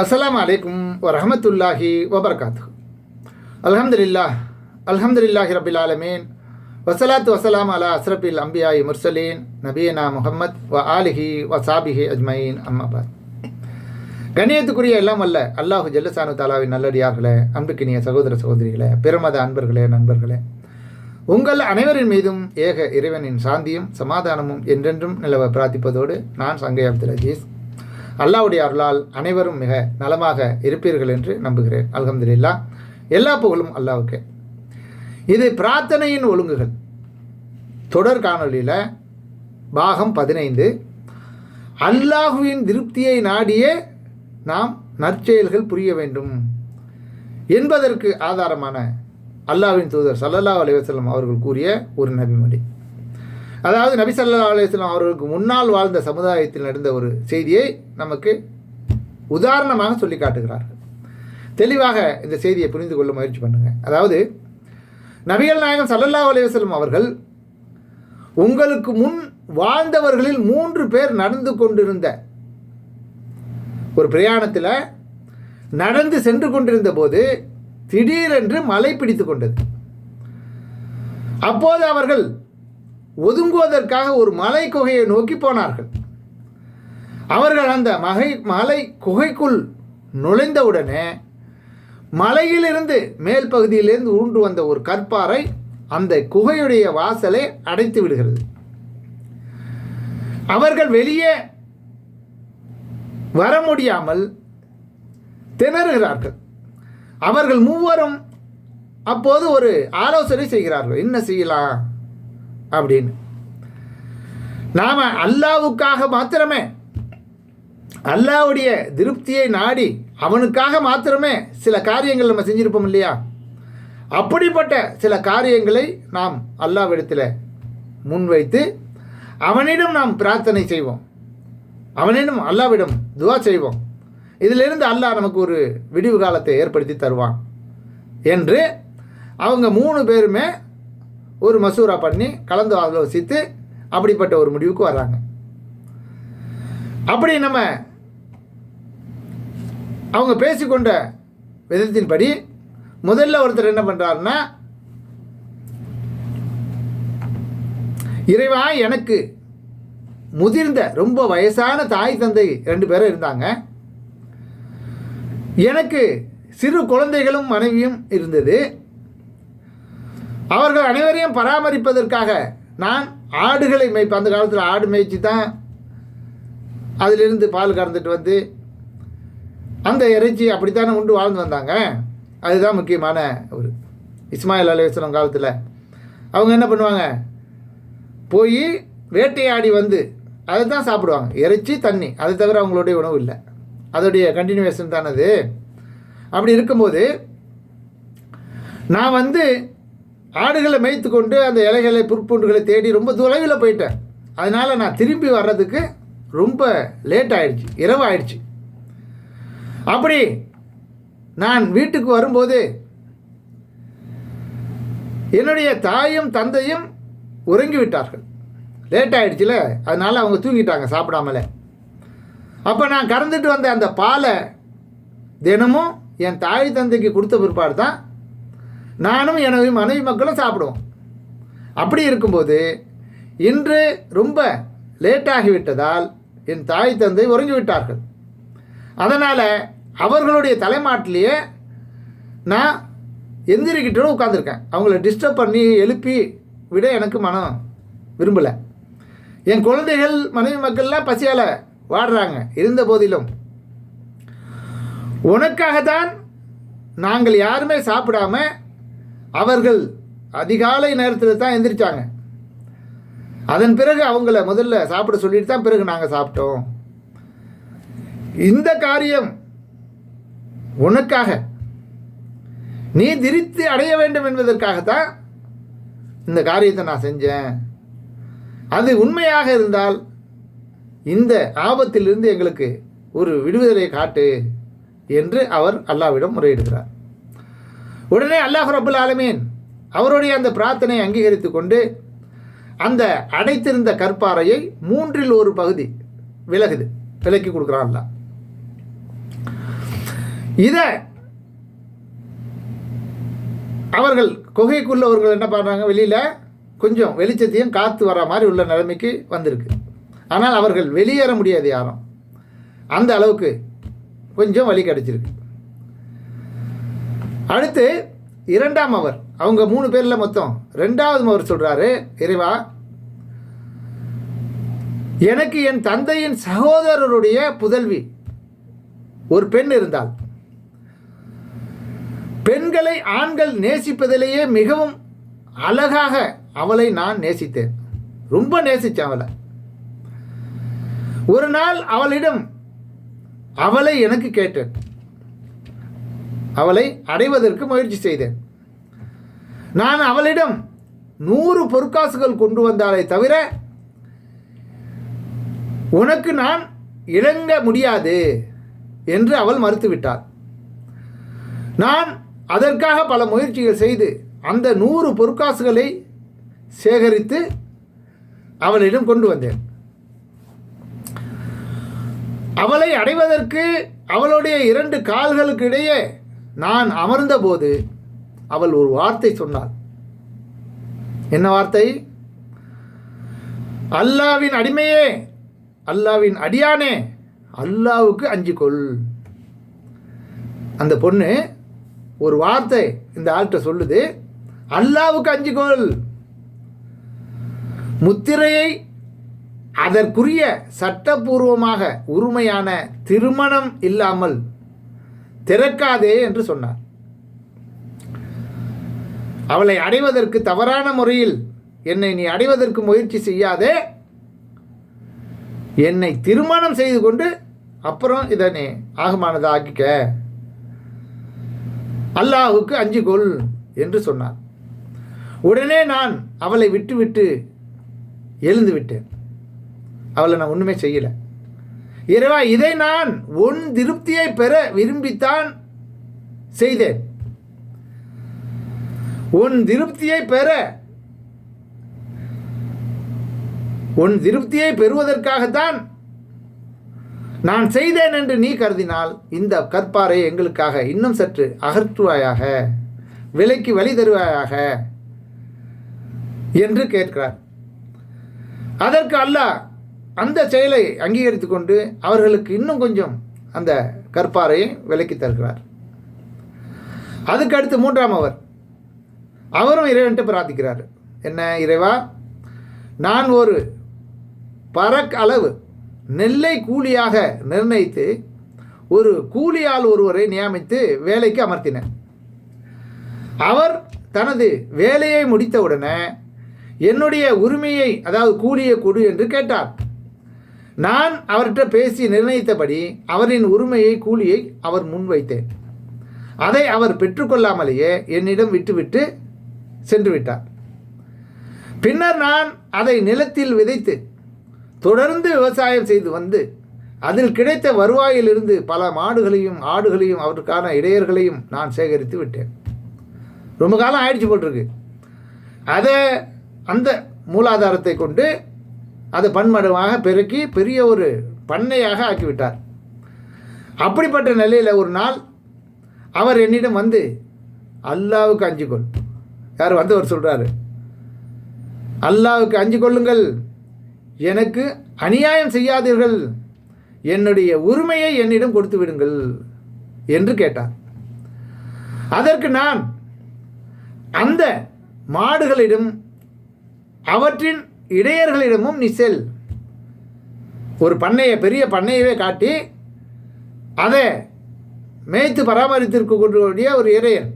அஸ்லாம் அலைக்கும் வரஹமத்துல்லாஹி வபர்காத்து அலமதுல்லா அல்ஹம்துலில்லாஹி ரபில் ஆலமீன். வசலாத்து வசலாம் அலா அஸ்ரபில் அம்பியாய் முர்சலீன் நபீனா முஹம்மத் வ ஆலிஹி வ சாபிஹி அஜ்மயின் அம்மாபாத் கண்ணியத்துக்குரிய எல்லாம் அல்ல அல்லாஹு ஜல்லசானு தாலாவின் நல்லடியார்களே அன்புக்கினிய சகோதர சகோதரிகளே பெருமத அன்பர்களே நண்பர்களே. உங்கள் அனைவரின் மீதும் ஏக இறைவனின் சாந்தியும் சமாதானமும் என்றென்றும் நிலவ பிரார்த்திப்பதோடு நான் சங்கை அப்துல் அஜீஸ். அல்லாவுடைய அருளால் அனைவரும் மிக நலமாக இருப்பீர்கள் என்று நம்புகிறேன். அல்ஹம்துலில்லா. எல்லா புகழும் அல்லாவுக்கு. இது பிரார்த்தனையின் ஒழுங்குகள். தொடர் காணொலியில் பாகம் பதினைந்து. அல்லாஹுவின் திருப்தியை நாடியே நாம் நற்செயல்கள் புரிய வேண்டும் என்பதற்கு ஆதாரமான அல்லாஹ்வின் தூதர் சல்லல்லா அலைஹி அவர்கள் கூறிய ஒரு நபிமொழி. அதாவது நபிசல்லா ஸல்லல்லாஹு அவர்களுக்கு முன்னால் வாழ்ந்த சமுதாயத்தில் நடந்த ஒரு செய்தியை நமக்கு உதாரணமாக சொல்லி காட்டுகிறார்கள் தெளிவாக இந்த செய்தியை புரிந்து கொள்ள முயற்சி பண்ணுங்கள் அதாவது நபிகள் நாயகம் சல்லல்லா அலைஹி அவர்கள் உங்களுக்கு முன் வாழ்ந்தவர்களில் மூன்று பேர் நடந்து கொண்டிருந்த ஒரு பிரயாணத்தில் நடந்து சென்று கொண்டிருந்த போது திடீரென்று மழை பிடித்து கொண்டது. அப்போது அவர்கள் ஒதுங்குவதற்காக ஒரு மலை குகையை நோக்கி போனார்கள். அவர்கள் அந்த மகை மலை குகைக்குள் நுழைந்தவுடனே மலையிலிருந்து மேல் பகுதியிலிருந்து ஊன்று வந்த ஒரு கற்பாறை அந்த குகையுடைய வாசலை அடைத்து விடுகிறது. அவர்கள் வெளியே வர முடியாமல் திணறுகிறார்கள். அவர்கள் மூவரும் அப்போது ஒரு ஆலோசனை செய்கிறார்கள். என்ன செய்யலாம்? அப்படின்னு. நாம் அல்லாவுக்காக மாத்திரமே அல்லாவுடைய திருப்தியை நாடி அவனுக்காக மாத்திரமே சில காரியங்கள் நம்ம செஞ்சுருப்போம் இல்லையா? அப்படிப்பட்ட சில காரியங்களை நாம் அல்லாவிடத்தில் முன்வைத்து அவனிடம் நாம் பிரார்த்தனை செய்வோம். அவனிடம் அல்லாவிடம் துவா செய்வோம். இதிலிருந்து அல்லாஹ் நமக்கு ஒரு விடிவு காலத்தை ஏற்படுத்தி தருவான். என்று அவங்க மூணு பேருமே ஒரு மசூரா பண்ணி கலந்து ஆலோசித்து அப்படிப்பட்ட ஒரு முடிவுக்கு வர்றாங்க. அப்படி நம்ம அவங்க பேசிக்கொண்ட விதத்தின்படி முதல்ல ஒருத்தர் என்ன பண்ணுறாருன்னா இறைவா எனக்கு முதிர்ந்த ரொம்ப வயசான தாய் தந்தை ரெண்டு பேரும் இருந்தாங்க. எனக்கு சிறு குழந்தைகளும் மனைவியும் இருந்தது. அவர்கள் அனைவரையும் பராமரிப்பதற்காக நான் ஆடுகளை மேய்ப்ப அந்த காலத்தில் ஆடு மேய்ச்சி தான் அதிலிருந்து பால் கறந்துட்டு வந்து அந்த இறைச்சி அப்படித்தானே உண்டு வாழ்ந்து வந்தாங்க. அதுதான் முக்கியமான ஒரு இஸ்மாயில் அலைவசனம் காலத்தில். அவங்க என்ன பண்ணுவாங்க? போய் வேட்டையாடி வந்து அதை தான் சாப்பிடுவாங்க. இறைச்சி தண்ணி அதை தவிர அவங்களுடைய உணவு இல்லை. அதோடைய கண்டினியூவேஷன் தானது. அப்படி இருக்கும்போது நான் வந்து ஆடுகளை மேய்த்து கொண்டு அந்த இலைகளை புற்பூண்டுகளை தேடி ரொம்ப தொலைவில் போயிட்டேன். அதனால் நான் திரும்பி வர்றதுக்கு ரொம்ப லேட் ஆயிடுச்சு இரவு ஆயிடுச்சு. அப்படி நான் வீட்டுக்கு வரும்போது என்னுடைய தாயும் தந்தையும் உறங்கி விட்டார்கள். லேட் ஆகிடுச்சில அதனால் அவங்க தூங்கிட்டாங்க சாப்பிடாமலே. அப்போ நான் கறந்துட்டு வந்த அந்த பாலை தினமும் என் தாய் தந்தைக்கு கொடுத்த பிற்பாடு தான் நானும் எனது மனைவி மக்களும் சாப்பிடுவோம். அப்படி இருக்கும்போது இன்று ரொம்ப லேட்டாகிவிட்டதால் என் தாய் தந்தை உறங்கி விட்டார்கள் அதனால் அவர்களுடைய தலைமாட்டிலேயே நான் எந்திரிக்கிட்டு உட்காந்துருக்கேன் அவங்கள டிஸ்டர்ப் பண்ணி எழுப்பி விட எனக்கு மனம் விரும்பலை. என் குழந்தைகள் மனைவி மக்கள்லாம் பசியால் வாடுறாங்க. இருந்த போதிலும் உனக்காகத்தான் நாங்கள் யாருமே சாப்பிடாம அவர்கள் அதிகாலை நேரத்தில் தான் எந்திரிச்சாங்க. அதன் பிறகு அவங்கள முதல்ல சாப்பிட சொல்லிட்டு தான் பிறகு நாங்கள் சாப்பிட்டோம். இந்த காரியம் உனக்காக. நீ திரித்து அடைய வேண்டும் என்பதற்காகத்தான் இந்த காரியத்தை நான் செஞ்சேன். அது உண்மையாக இருந்தால் இந்த ஆபத்திலிருந்து எங்களுக்கு ஒரு விடுதலை காட்டு என்று அவர் அல்லாவிடம் முறையிடுகிறார். உடனே அல்லாஹ் ரபுல் ஆலமீன் அவருடைய அந்த பிரார்த்தனையை அங்கீகரித்து கொண்டு அந்த அடைத்திருந்த கற்பாறையை மூன்றில் ஒரு பகுதி விலகுது விலக்கி கொடுக்குறான் அல்லா இதை அவர்கள் குகைக்குள்ளவர்கள் என்ன பண்ணுறாங்க வெளியில் கொஞ்சம் வெளிச்சத்தையும் காற்று வர மாதிரி உள்ள நிலைமைக்கு வந்திருக்கு. ஆனால் அவர்கள் வெளியேற முடியாது யாரும். அந்த அளவுக்கு கொஞ்சம் வழி கிடச்சிருக்கு. அடுத்து இரண்டாம் அவர். அவங்க மூணு பேரில் மொத்தம் ரெண்டாவது அவர் சொல்கிறாரு இறைவா எனக்கு என் தந்தையின் சகோதரருடைய புதல்வி ஒரு பெண் இருந்தாள். பெண்களை ஆண்கள் நேசிப்பதிலேயே மிகவும் அழகாக அவளை நான் நேசித்தேன். ரொம்ப நேசித்தேன் அவளை. ஒரு நாள் அவளிடம் அவளை எனக்கு கேட்டேன். அவளை அடைவதற்கு முயற்சி செய்தேன். நான் அவளிடம் நூறு பொற்காசுகள் கொண்டு வந்தாலே தவிர உனக்கு நான் இணங்க முடியாது என்று அவள் மறுத்துவிட்டாள். நான் அதற்காக பல முயற்சிகள் செய்து அந்த நூறு பொற்காசுகளை சேகரித்து அவளிடம் கொண்டு வந்தேன். அவளை அடைவதற்கு அவளுடைய இரண்டு கால்களுக்கு இடையே நான் அமர்ந்தபோது அவள் ஒரு வார்த்தை சொன்னாள். என்ன வார்த்தை? அல்லாவின் அடிமையே அல்லாவின் அடியானே அல்லாவுக்கு அஞ்சு கொள். அந்த பொண்ணு ஒரு வார்த்தை இந்த ஆள்கிட்ட சொல்லுது அல்லாவுக்கு அஞ்சு கொள். முத்திரையை அதற்குரிய சட்டபூர்வமாக உரிமையான திருமணம் இல்லாமல் திறக்காதே என்று சொன்னார். அவளை அடைவதற்கு தவறான முறையில் என்னை நீ அடைவதற்கு முயற்சி செய்யாதே. என்னை திருமணம் செய்து கொண்டு அப்புறம் இதனை ஆகமானதை ஆக்கிக்க அல்லாஹுக்கு அஞ்சு கொள் என்று சொன்னார். உடனே நான் அவளை விட்டுவிட்டு எழுந்து விட்டேன். அவளை நான் ஒன்றுமே செய்யலை. இறைவா இதை நான் உன் திருப்தியை பெற விரும்பித்தான் செய்தேன். உன் திருப்தியை பெற உன் திருப்தியை பெறுவதற்காகத்தான் நான் செய்தேன் என்று நீ கருதினால் இந்த கற்பாறை எங்களுக்காக இன்னும் சற்று அகற்றுவாயாக விலைக்கு வழி தருவாயாக என்று கேட்கிறார். அதற்கு அல்லாஹ் அந்த செயலை அங்கீகரித்து கொண்டு அவர்களுக்கு இன்னும் கொஞ்சம் அந்த கற்பாரையை விலக்கி தருகிறார். அதுக்கு அடுத்து மூன்றாம் அவர். அவரும் இறைவன்ட்டு பிரார்த்திக்கிறார். என்ன இறைவா நான் ஒரு பறக் அளவு நெல்லை கூலியாக நிர்ணயித்து ஒரு கூலியால் ஒருவரை நியமித்து வேலைக்கு அமர்த்தினேன். அவர் தனது வேலையை முடித்தவுடனே என்னுடைய உரிமையை அதாவது கூலியை கொடு என்று கேட்டார். நான் அவர்கிட்ட பேசி நிர்ணயித்தபடி அவரின் உரிமையை கூலியை அவர் முன்வைத்தேன். அதை அவர் பெற்றுக்கொள்ளாமலேயே என்னிடம் விட்டுவிட்டு சென்று விட்டார் பின்னர் நான் அதை நிலத்தில் விதைத்து தொடர்ந்து விவசாயம் செய்து வந்து அதில் கிடைத்த வருவாயிலிருந்து பல மாடுகளையும் ஆடுகளையும் அவருக்கான இடையர்களையும் நான் சேகரித்து விட்டேன். ரொம்ப காலம் ஆயிடுச்சு போட்டிருக்கு அதை அந்த மூலாதாரத்தை கொண்டு அதை பன்மடமாக பெருக்கி பெரிய ஒரு பண்ணையாக ஆக்கிவிட்டார். அப்படிப்பட்ட நிலையில் ஒரு நாள் அவர் என்னிடம் வந்து அல்லாவுக்கு அஞ்சு கொள். யார் வந்தவர் சொல்கிறாரு அல்லாவுக்கு அஞ்சு கொள்ளுங்கள். எனக்கு அநியாயம் செய்யாதீர்கள். என்னுடைய உரிமையை என்னிடம் கொடுத்து விடுங்கள். என்று கேட்டார். அதற்கு நான் அந்த மாடுகளிடம் அவற்றின் இடையர்களிடமும் நீ செல். ஒரு பண்ணையை பெரிய பண்ணையவே காட்டி அதை மேய்த்து பராமரித்திருக்கக்கூடிய ஒரு இறையன்.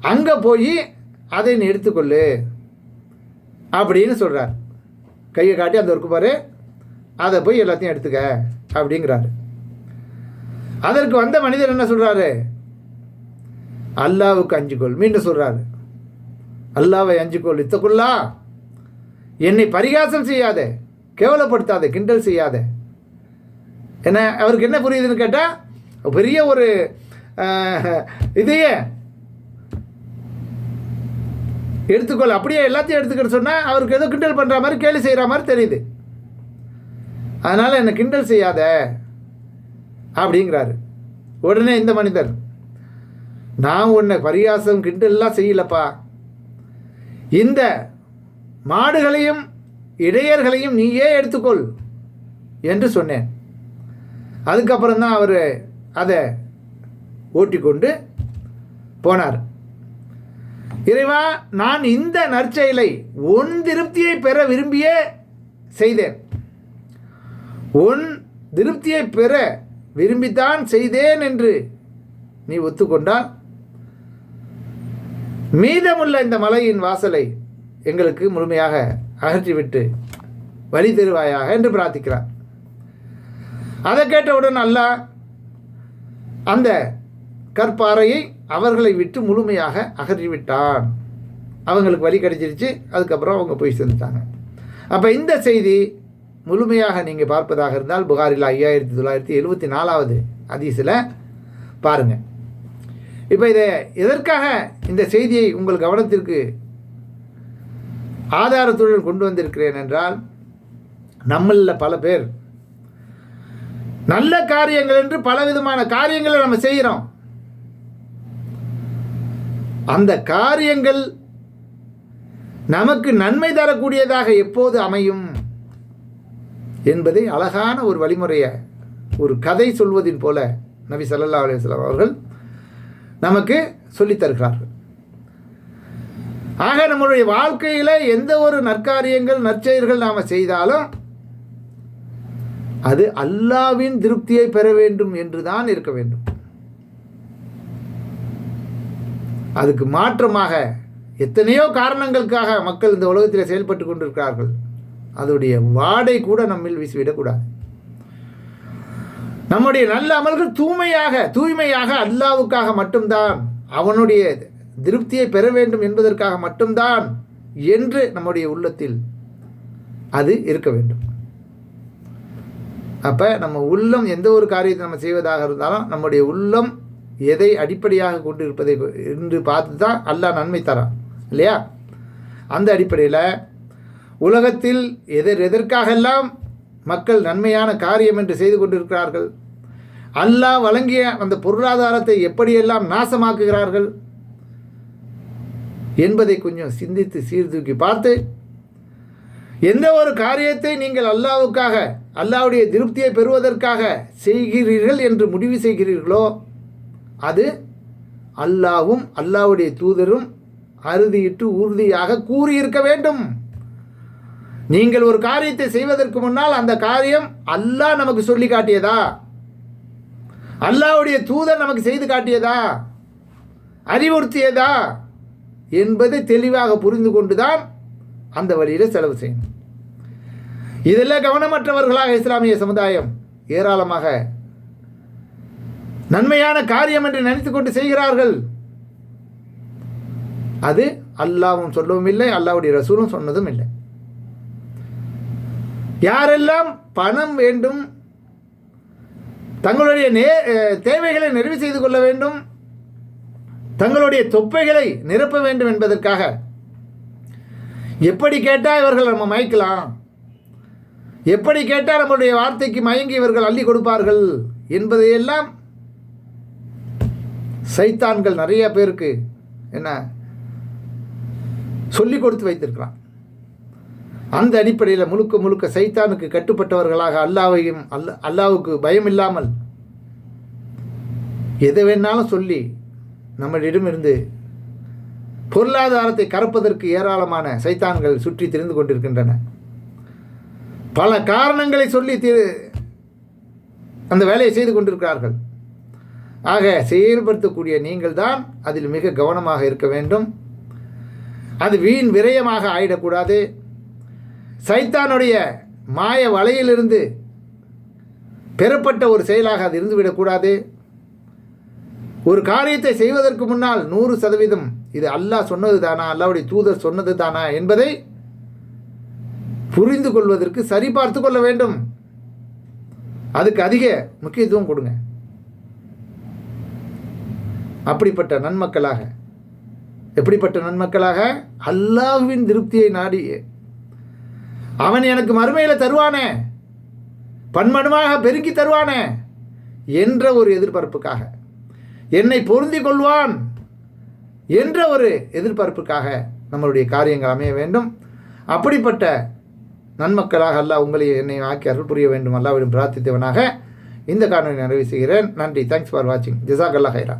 அங்கே போய் அதை நீ எடுத்துக்கொள்ளு. அப்படின்னு சொல்கிறார் கையை காட்டி அந்த இருக்கு பாரு. அதை போய் எல்லாத்தையும் எடுத்துக்க அப்படிங்கிறாரு. அதற்கு வந்த மனிதர் என்ன சொல்கிறாரு அல்லாவுக்கு அஞ்சுக்கோள் மீண்டும் சொல்கிறாரு அல்லாவை அஞ்சுக்கோள் இத்தக்குள்ளா என்னை பரிகாசம் செய்யாத கேவலப்படுத்தாத கிண்டல் செய்யாத. என்ன அவருக்கு என்ன புரியுதுன்னு கேட்டால் பெரிய ஒரு இதையே எடுத்துக்கொள். அப்படியே எல்லாத்தையும் எடுத்துக்கிட்டு சொன்னால் அவருக்கு ஏதோ கிண்டல் பண்ணுற மாதிரி கேலி செய்கிற மாதிரி தெரியுது. அதனால் என்னை கிண்டல் செய்யாத அப்படிங்கிறாரு. உடனே இந்த மனிதர் நான் உன்னை பரியாசம் கிண்டல்லாம் செய்யலப்பா. இந்த மாடுகளையும் இடையர்களையும் நீயே எடுத்துக்கொள் என்று சொன்னேன். அதுக்கப்புறம் தான் அவர் அதை ஓட்டிக்கொண்டு போனார். இறைவா நான் இந்த நற்செயலை உன் திருப்தியை பெற விரும்பியே செய்தேன். உன் திருப்தியை பெற விரும்பித்தான் செய்தேன் என்று நீ ஒத்துக்கொண்டால் மீதமுள்ள இந்த மலையின் வாசலை எங்களுக்கு முழுமையாக அகற்றிவிட்டு வழி தருவாயாக என்று பிரார்த்திக்கிறார். அதை கேட்டவுடன் அல்லாஹ் அந்த கற்பாறையை அவர்களை விட்டு முழுமையாக அகற்றிவிட்டான். அவங்களுக்கு வழி கிடைச்சிருச்சு அதுக்கப்புறம் அவங்க போய் சேர்ந்துட்டாங்க. அப்போ இந்த செய்தி முழுமையாக நீங்கள் பார்ப்பதாக இருந்தால் புகாரில் ஐயாயிரத்தி தொள்ளாயிரத்தி எழுபத்தி நாலாவது அதிசில் பாருங்கள் இப்போ இதை எதற்காக இந்த செய்தியை உங்கள் கவனத்திற்கு ஆதாரத்துடன் கொண்டு வந்திருக்கிறேன் என்றால் நம்மளில் பல பேர். நல்ல காரியங்கள் என்று பல விதமான காரியங்களை நம்ம செய்கிறோம். அந்த காரியங்கள் நமக்கு நன்மை தரக்கூடியதாக எப்போது அமையும் என்பதை அழகான ஒரு வழிமுறையை ஒரு கதை சொல்வதின் போல நபி சல்லா அலுவலாம் அவர்கள் நமக்கு சொல்லித்தருகிறார்கள் ஆக நம்முடைய வாழ்க்கையில் எந்த ஒரு நற்காரியங்கள் நற்செயல்கள் நாம் செய்தாலும் அது அல்லாவின் திருப்தியை பெற வேண்டும் என்று தான் இருக்க வேண்டும். அதுக்கு மாற்றமாக எத்தனையோ காரணங்களுக்காக மக்கள் இந்த உலகத்தில் செயல்பட்டு கொண்டிருக்கிறார்கள். அதோடைய வாடை கூட நம்மில் வீசிவிடக்கூடாது. நம்முடைய நல்ல அமல்கள் தூய்மையாக தூய்மையாக அல்லாவுக்காக மட்டும்தான் அவனுடைய திருப்தியை பெற வேண்டும் என்பதற்காக மட்டும்தான் என்று நம்முடைய உள்ளத்தில் அது இருக்க வேண்டும். அப்போ நம்ம உள்ளம் எந்த ஒரு காரியத்தை நம்ம செய்வதாக இருந்தாலும் நம்முடைய உள்ளம் எதை அடிப்படையாக கொண்டு இருப்பதை என்று பார்த்து தான் அல்லாஹ் நன்மை தரான் இல்லையா? அந்த அடிப்படையில் உலகத்தில் எதர் எதற்காகெல்லாம் மக்கள் நன்மையான காரியம் என்று செய்து கொண்டிருக்கிறார்கள்? அல்லாஹ் வழங்கிய அந்த பொருளாதாரத்தை எப்படியெல்லாம் நாசமாக்குகிறார்கள்? என்பதை கொஞ்சம் சிந்தித்து சீர்தூக்கி பார்த்து எந்த ஒரு காரியத்தை நீங்கள் அல்லாவுக்காக அல்லாவுடைய திருப்தியை பெறுவதற்காக செய்கிறீர்கள் என்று முடிவு செய்கிறீர்களோ அது அல்லாவும் அல்லாவுடைய தூதரும் அறுதியிட்டு உறுதியாக கூறியிருக்க வேண்டும். நீங்கள் ஒரு காரியத்தை செய்வதற்கு முன்னால் அந்த காரியம் அல்லாஹ் நமக்கு சொல்லி காட்டியதா? அல்லாவுடைய தூதர் நமக்கு செய்து காட்டியதா? அறிவுறுத்தியதா? என்பதை தெளிவாக புரிந்து கொண்டுதான் அந்த வழியில் செலவு செய்யணும். இதில் கவனமற்றவர்களாக இஸ்லாமிய சமுதாயம் ஏராளமாக நன்மையான காரியம் என்று நினைத்துக்கொண்டு செய்கிறார்கள். அது அல்லாவும் சொல்லவும் இல்லை அல்லாவுடைய ரசூலும் சொன்னதும் இல்லை. யாரெல்லாம் பணம் வேண்டும் தங்களுடைய நே தேவைகளை நிறைவு செய்து கொள்ள வேண்டும் தங்களுடைய தொப்பைகளை நிரப்ப வேண்டும் என்பதற்காக. எப்படி கேட்டால் இவர்கள் நம்ம மயக்கலாம்? எப்படி கேட்டால் நம்மளுடைய வார்த்தைக்கு மயங்கி இவர்கள் அள்ளி கொடுப்பார்கள்? என்பதையெல்லாம் சைத்தான்கள் நிறைய பேருக்கு என்ன சொல்லி கொடுத்து வைத்திருக்கிறான். அந்த அடிப்படையில் முழுக்க முழுக்க சைத்தானுக்கு கட்டுப்பட்டவர்களாக அல்லாவையும் அல்ல அல்லாவுக்கு பயம் இல்லாமல் எதை வேணாலும் சொல்லி நம்மளிடமிருந்து பொருளாதாரத்தை கறப்பதற்கு ஏராளமான சைத்தான்கள் சுற்றி திரிந்து கொண்டிருக்கின்றன. பல காரணங்களை சொல்லி அந்த வேலையை செய்து கொண்டிருக்கிறார்கள். ஆக செயல்படுத்தக்கூடிய நீங்கள் தான் அதில் மிக கவனமாக இருக்க வேண்டும். அது வீண் விரயமாக ஆயிடக்கூடாது. சைத்தானுடைய மாய வலையிலிருந்து பெறப்பட்ட ஒரு செயலாக அது இருந்துவிடக்கூடாது. ஒரு காரியத்தை செய்வதற்கு முன்னால் நூறு சதவீதம். இது அல்லாஹ் சொன்னது தானா? அல்லாவுடைய தூதர் சொன்னது தானா? என்பதை புரிந்து கொள்வதற்கு சரிபார்த்து கொள்ள வேண்டும். அதுக்கு அதிக முக்கியத்துவம் கொடுங்க. அப்படிப்பட்ட நன்மக்களாக எப்படிப்பட்ட நன்மக்களாக? அல்லாஹ்வின் திருப்தியை நாடி அவன் எனக்கு மறுமையில் தருவானே பன்மடமாக பெருக்கி தருவானே என்ற ஒரு எதிர்பார்ப்புக்காக. என்னை பொருந்தி கொள்வான் என்ற ஒரு எதிர்பார்ப்புக்காக நம்மளுடைய காரியங்கள் அமைய வேண்டும். அப்படிப்பட்ட நன்மக்களாக அல்லாஹ் உங்களை என்னை ஆக்கி அருள் புரிய வேண்டும். அல்லாவிடம் பிரார்த்தித்தவனாக இந்த காணொலி நிறைவு செய்கிறேன். நன்றி. தேங்க்ஸ் ஃபார் வாட்சிங் ஜிசாக் அல்லா ஹைரா